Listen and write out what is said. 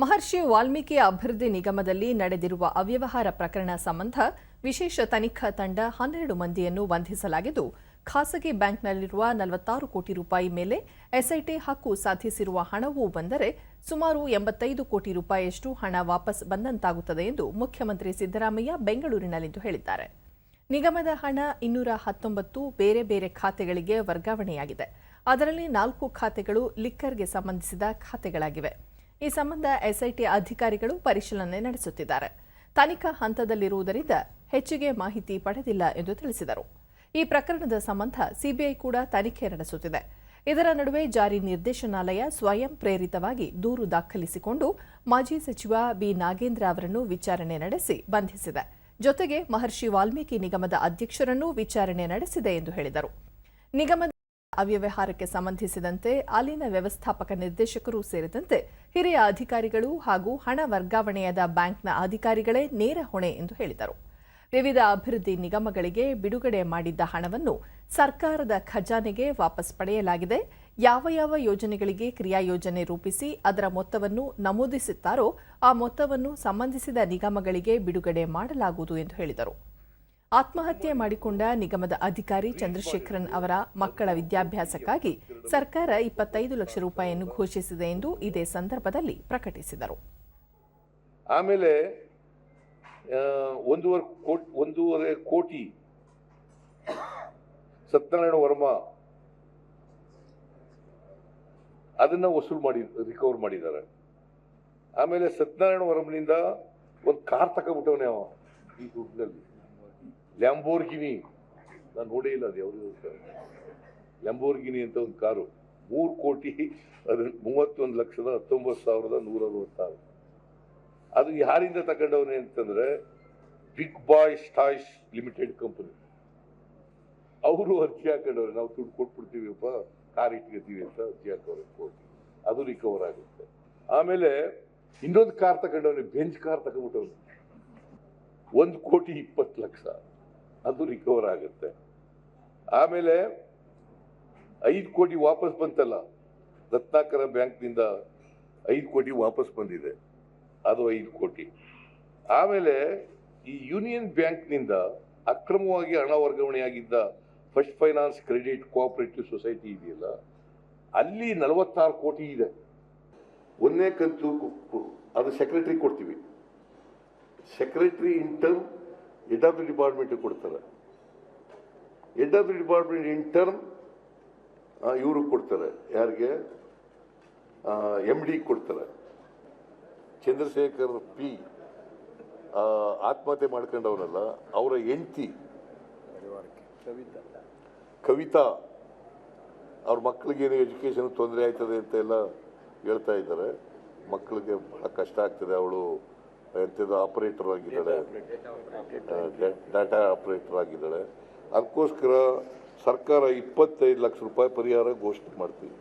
ಮಹರ್ಷಿ ವಾಲ್ಮೀಕಿ ಅಭಿವೃದ್ಧಿ ನಿಗಮದಲ್ಲಿ ನಡೆದಿರುವ ಅವ್ಯವಹಾರ ಪ್ರಕರಣ ಸಂಬಂಧ ವಿಶೇಷ ತನಿಖಾ ತಂಡ ಹನ್ನೆರಡು ಮಂದಿಯನ್ನು ಬಂಧಿಸಲಾಗಿದ್ದು, ಖಾಸಗಿ ಬ್ಯಾಂಕ್ನಲ್ಲಿರುವ ನಲವತ್ತಾರು ಕೋಟಿ ರೂಪಾಯಿ ಮೇಲೆ ಎಸ್ಐಟಿ ಹಕ್ಕು ಸಾಧಿಸಿರುವ ಹಣವೂ ಬಂದರೆ ಸುಮಾರು ಎಂಬತ್ತೈದು ಕೋಟಿ ರೂಪಾಯಿಯಷ್ಟು ಹಣ ವಾಪಸ್ ಬಂದಂತಾಗುತ್ತದೆ ಎಂದು ಮುಖ್ಯಮಂತ್ರಿ ಸಿದ್ದರಾಮಯ್ಯ ಬೆಂಗಳೂರಿನಲ್ಲಿಂದು ಹೇಳಿದ್ದಾರೆ. ನಿಗಮದ ಹಣ ಇನ್ನೂರ ಹತ್ತೊಂಬತ್ತು ಬೇರೆ ಬೇರೆ ಖಾತೆಗಳಿಗೆ ವರ್ಗಾವಣೆಯಾಗಿದೆ. ಅದರಲ್ಲಿ ನಾಲ್ಕು ಖಾತೆಗಳು ಲಿಕ್ಕರ್ಗೆ ಸಂಬಂಧಿಸಿದ ಖಾತೆಗಳಾಗಿವೆ. ಈ ಸಂಬಂಧ ಎಸ್ಐಟಿ ಅಧಿಕಾರಿಗಳು ಪರಿಶೀಲನೆ ನಡೆಸುತ್ತಿದ್ದಾರೆ. ತನಿಖಾ ಹಂತದಲ್ಲಿರುವುದರಿಂದ ಹೆಚ್ಚಿಗೆ ಮಾಹಿತಿ ಪಡೆದಿಲ್ಲ ಎಂದು ತಿಳಿಸಿದರು. ಈ ಪ್ರಕರಣದ ಸಂಬಂಧ ಸಿಬಿಐ ಕೂಡ ತನಿಖೆ ನಡೆಸುತ್ತಿದೆ. ಇದರ ನಡುವೆ ಜಾರಿ ನಿರ್ದೇಶನಾಲಯ ಸ್ವಯಂ ಪ್ರೇರಿತವಾಗಿ ದೂರು ದಾಖಲಿಸಿಕೊಂಡು ಮಾಜಿ ಸಚಿವ ಬಿ. ನಾಗೇಂದ್ರ ಅವರನ್ನು ವಿಚಾರಣೆ ನಡೆಸಿ ಬಂಧಿಸಿದೆ. ಜೊತೆಗೆ ಮಹರ್ಷಿ ವಾಲ್ಮೀಕಿ ನಿಗಮದ ಅಧ್ಯಕ್ಷರನ್ನೂ ವಿಚಾರಣೆ ನಡೆಸಿದೆ ಎಂದು ಹೇಳಿದರು. ನಿಗಮದ ಅವ್ಯವಹಾರಕ್ಕೆ ಸಂಬಂಧಿಸಿದಂತೆ ಅಲ್ಲಿನ ವ್ಯವಸ್ಥಾಪಕ ನಿರ್ದೇಶಕರು ಸೇರಿದಂತೆ ಹಿರಿಯ ಅಧಿಕಾರಿಗಳು ಹಾಗೂ ಹಣ ವರ್ಗಾವಣೆಯಾದ ಬ್ಯಾಂಕ್ನ ಅಧಿಕಾರಿಗಳೇ ನೇರ ಹೊಣೆ ಎಂದು ಹೇಳಿದರು. ವಿವಿಧ ಅಭಿವೃದ್ಧಿ ನಿಗಮಗಳಿಗೆ ಬಿಡುಗಡೆ ಮಾಡಿದ್ದ ಹಣವನ್ನು ಸರ್ಕಾರದ ಖಜಾನೆಗೆ ವಾಪಸ್ ಪಡೆಯಲಾಗಿದೆ. ಯಾವ ಯಾವ ಯೋಜನೆಗಳಿಗೆ ಕ್ರಿಯಾ ಯೋಜನೆ ರೂಪಿಸಿ ಅದರ ಮೊತ್ತವನ್ನು ನಮೂದಿಸುತ್ತಾರೋ ಆ ಮೊತ್ತವನ್ನು ಸಂಬಂಧಿಸಿದ ನಿಗಮಗಳಿಗೆ ಬಿಡುಗಡೆ ಮಾಡಲಾಗುವುದು ಎಂದು ಹೇಳಿದರು. ಆತ್ಮಹತ್ಯೆ ಮಾಡಿಕೊಂಡ ನಿಗಮದ ಅಧಿಕಾರಿ ಚಂದ್ರಶೇಖರನ್ ಅವರ ಮಕ್ಕಳ ವಿದ್ಯಾಭ್ಯಾಸಕ್ಕಾಗಿ ಸರ್ಕಾರ ಇಪ್ಪತ್ತೈದು ಲಕ್ಷ ರೂಪಾಯಿಯನ್ನು ಘೋಷಿಸಿದೆ ಎಂದು ಇದೇ ಸಂದರ್ಭದಲ್ಲಿ ಪ್ರಕಟಿಸಿದರು. ಆಮೇಲೆ ಒಂದೂವರೆ ಕೋಟಿ ಒಂದೂವರೆ ಕೋಟಿ ಸತ್ಯನಾರಾಯಣ ವರ್ಮ ಅದನ್ನ ವಸೂಲು ಮಾಡಿ ರಿಕವರ್ ಮಾಡಿದ್ದಾರೆ. ಆಮೇಲೆ ಸತ್ಯನಾರಾಯಣ ವರ್ಮನಿಂದ ಒಂದು ಕಾರ್ ತಗೊಂಡ್ಬಿಟ್ಟವನೇ ಅವ ಈ ದುಡ್ಡಿನಲ್ಲಿ. ಲ್ಯಾಂಬೋರ್ಗಿನಿ ನಾನು ನೋಡೇ ಇಲ್ಲ ಅದು ಯಾವುದು ಲ್ಯಾಂಬೋರ್ಗಿನಿ ಅಂತ. ಒಂದು ಕಾರು. ಮೂರು ಕೋಟಿ, ಅದು ಮೂವತ್ತೊಂದು ಲಕ್ಷದ ಹತ್ತೊಂಬತ್ತು ಸಾವಿರದ ನೂರ ಅರವತ್ತಾರು ಅದು ಯಾರಿಂದ ತಗೊಂಡವನೇ ಅಂತಂದ್ರೆ big boy toys limited company ಅವರು ಅರ್ಜಿ ಹಾಕೊಂಡವ್ರೆ. ನಾವು ದುಡ್ಡು ಕೊಟ್ಬಿಡ್ತೀವಿಪ್ಪ ಕಾರ್ ಇಟ್ಕೋತೀವಿ ಅಂತ ಅರ್ಜಿ ಹಾಕೋರು ಕೋರ್ಟ್. ಅದು ರಿಕವರ್ ಆಗುತ್ತೆ. ಆಮೇಲೆ ಇನ್ನೊಂದು ಕಾರ್ ತಗೊಂಡವನೆ ಬೆಂಚ್ ಕಾರ್ ತಗೊಂಡ್ಬಿಟ್ಟವನು. ಒಂದು ಕೋಟಿ ಇಪ್ಪತ್ತು ಲಕ್ಷ. ಅದು ರಿಕವರ್ ಆಗುತ್ತೆ. ಆಮೇಲೆ ಐದು ಕೋಟಿ ವಾಪಸ್ ಬಂತಲ್ಲ, ರತ್ನಾಕರ ಬ್ಯಾಂಕ್ನಿಂದ ಐದು ಕೋಟಿ ವಾಪಸ್ ಬಂದಿದೆ. ಅದು ಐದು ಕೋಟಿ. ಆಮೇಲೆ ಈ ಯೂನಿಯನ್ ಬ್ಯಾಂಕ್ನಿಂದ ಅಕ್ರಮವಾಗಿ ಹಣ ವರ್ಗಾವಣೆಯಾಗಿದ್ದ first finance credit cooperative society ಇದೆಯಲ್ಲ, ಅಲ್ಲಿ ನಲವತ್ತಾರು ಕೋಟಿ ಇದೆ. ಒಂದನೇ ಕಂತು ಅದು ಸೆಕ್ರೆಟರಿ ಕೊಡ್ತೀವಿ. ಸೆಕ್ರೆಟರಿ ಇಂಟರ್ಮ್ ದಿ ಡಿಪಾರ್ಟ್ಮೆಂಟ್ ಕೊಡ್ತಾರೆ. ಎಡಬ್ಲ್ಯೂ ಡಿಪಾರ್ಟ್ಮೆಂಟ್ ಇನ್ ಇವ್ರಿಗೆ ಇವರು ಕೊಡ್ತಾರೆ. ಯಾರಿಗೆ? ಎಂ ಡಿ ಕೊಡ್ತಾರೆ. ಚಂದ್ರಶೇಖರ್ ಪಿ ಆತ್ಮಹತ್ಯೆ ಮಾಡ್ಕೊಂಡವನಲ್ಲ, ಅವರ ಹೆಂಡತಿ ಕವಿತಾ, ಅವ್ರ ಮಕ್ಕಳಿಗೇನು ಎಜುಕೇಷನ್ ತೊಂದರೆ ಆಯ್ತದೆ ಅಂತ ಎಲ್ಲ ಹೇಳ್ತಾ ಇದ್ದಾರೆ. ಮಕ್ಕಳಿಗೆ ಬಹಳ ಕಷ್ಟ ಆಗ್ತದೆ ಅವಳು. ಎಂಥದ್ದು ಆಪರೇಟರ್ ಆಗಿದ್ದಾಳೆ. ಡಾಟಾ ಆಪರೇಟರ್ ಆಗಿದ್ದಾಳೆ. ಅದಕ್ಕೋಸ್ಕರ ಸರ್ಕಾರ ಇಪ್ಪತ್ತೈದು ಲಕ್ಷ ರೂಪಾಯಿ ಪರಿಹಾರ ಘೋಷಣೆ ಮಾಡ್ತೀವಿ.